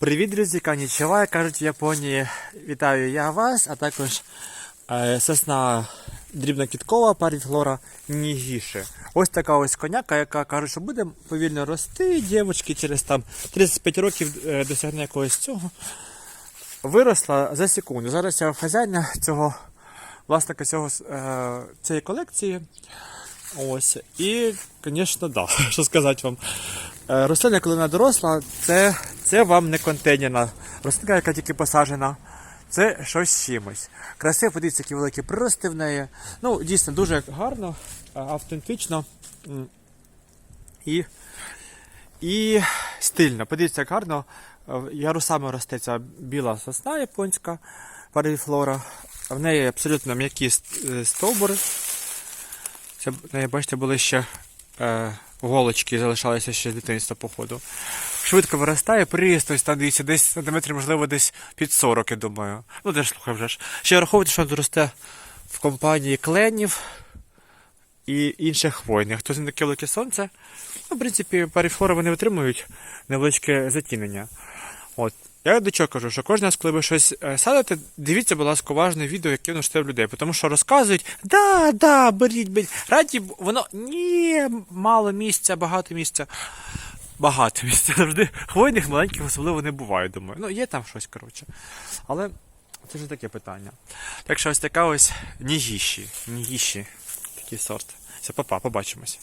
Привіт, друзі, канічева, кажуть в Японії. Вітаю я вас, а також е, сосна дрібнокіткова паріфлора нігіше. Ось така ось коняка, яка каже, що буде повільно рости, дівчатки через там 35 років е, досягне якогось цього. Виросла за секунду. Зараз я хазяїна цього власника цього, е, цієї колекції. Ось. І, звісно, да, що сказати вам. Е, Рослина, коли вона доросла, це, це вам не контейнерна рослинка, яка тільки посаджена. Це щось з чимось. Красиво, подивіться, які великі прирости в неї. Ну, дійсно, дуже гарно, автентично і, і стильно. Подивіться, як гарно. Е, Ярусами росте ця біла сосна японська, парифлора. В неї абсолютно м'які е, стовбури. Це, бачите, були ще е, голочки, залишалися ще з дитинства, походу. Швидко виростає, приріст, ось там десь сантиметрів, можливо, десь під 40, я думаю. Ну, де ж слухай вже ж. Ще враховуйте, що він росте в компанії кленів і інших хвойних. Хто не таке велике сонце. Ну, в принципі, паріфлори вони витримують невеличке затінення. От. Я до чого кажу, що кожен раз, коли ви щось е, садите, дивіться, будь ласка, уважне відео, яке воно читає людей. Тому що розказують, да, да, беріть, беріть. Раді, воно ні, мало місця, багато місця. Багато місця завжди. Хвойних маленьких особливо не буває, думаю. Ну, є там щось, коротше. Але це вже таке питання. Так що ось така ось нігіші. Нігіші. Такий сорт. Все, папа, побачимось.